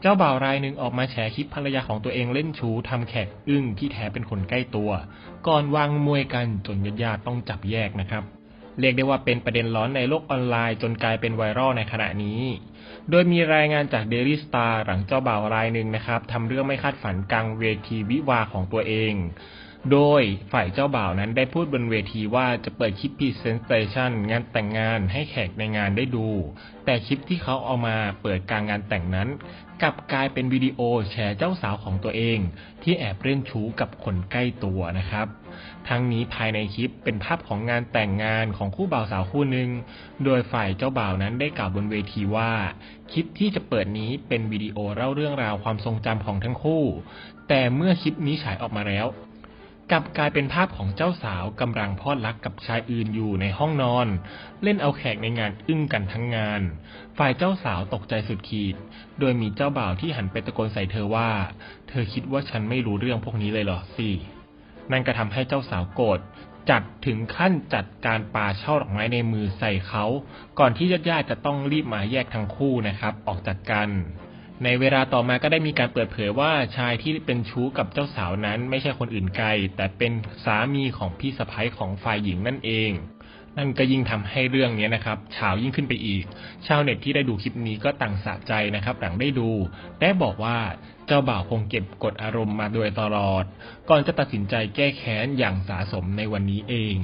เจ้าบ่าวรายหนึ่งออกมาแฉคลิปภรรยาของตัวเองเล่นชู้ทำแขกอึ้งที่แท้เป็นคนใกล้ตัว ก่อนวางมวยกันจนญาติๆต้องจับแยกนะครับ เรียกได้ว่าเป็นประเด็นร้อนในโลกออนไลน์จนกลายเป็นไวรัลในขณะนี้ โดยมีรายงานจาก Daily Star หลังเจ้าบ่าวรายหนึ่งนะครับทำเรื่องไม่คาดฝันกลางเวทีวิวาของตัวเอง โดยฝ่ายเจ้าบ่าวนั้นได้พูดบนเวทีว่าจะเปิดคลิป Presentation งานแต่งงานให้แขกในงานได้ดู แต่คลิปที่เขาเอามาเปิดกลางงานแต่งนั้น กลับกลายเป็นวิดีโอแชร์เจ้าสาวของตัวเอง ที่แอบเล่นชู้กับคนใกล้ตัวนะครับ ทั้งนี้ภายในคลิปเป็นภาพของงานแต่งงานของคู่บ่าวสาวคู่หนึ่งโดยฝ่ายเจ้าบ่าวนั้นได้กล่าวบนเวทีว่า คลิปที่จะเปิดนี้เป็นวิดีโอเล่าเรื่องราวความทรงจำของทั้งคู่ แต่เมื่อคลิปนี้ฉายออกมาแล้ว กลับกลายเป็นภาพของเจ้าสาวกำลังพอดรักกับชายอื่นอยู่ในห้องนอน เล่นเอาแขกในงานอึ้งกันทั้งงาน ฝ่ายเจ้าสาวตกใจสุดขีด โดยมีเจ้าบ่าวที่หันไปตะโกนใส่เธอว่า เธอคิดว่าฉันไม่รู้เรื่องพวกนี้เลยเหรอสินั่นก็ทำให้เจ้าสาวโกรธจัดถึงขั้นจัดการปาเช่อดอกไม้ในมือใส่เขา ก่อนที่ญาติๆจะต้องรีบมาแยกทั้งคู่นะครับ ออกจากกัน ในเวลาต่อมาก็ได้มีการเปิดเผยว่าชายที่เป็นชู้กับเจ้าสาวนั้น ไม่ใช่คนอื่นไกล แต่เป็นสามีของพี่สะใภ้ของฝ่ายหญิงนั่นเอง นั่นก็ยิ่งทำให้เรื่องนี้นะครับเฉาวยิ่งขึ้นไปอีก ชาวเน็ตที่ได้ดูคลิปนี้ก็ต่างสะใจนะครับ หลังได้ดูและบอกว่าเจ้าบ่าวคงเก็บกดอารมณ์มาโดยตลอด ก่อนจะตัดสินใจแก้แค้นอย่างสาสมในวันนี้เอง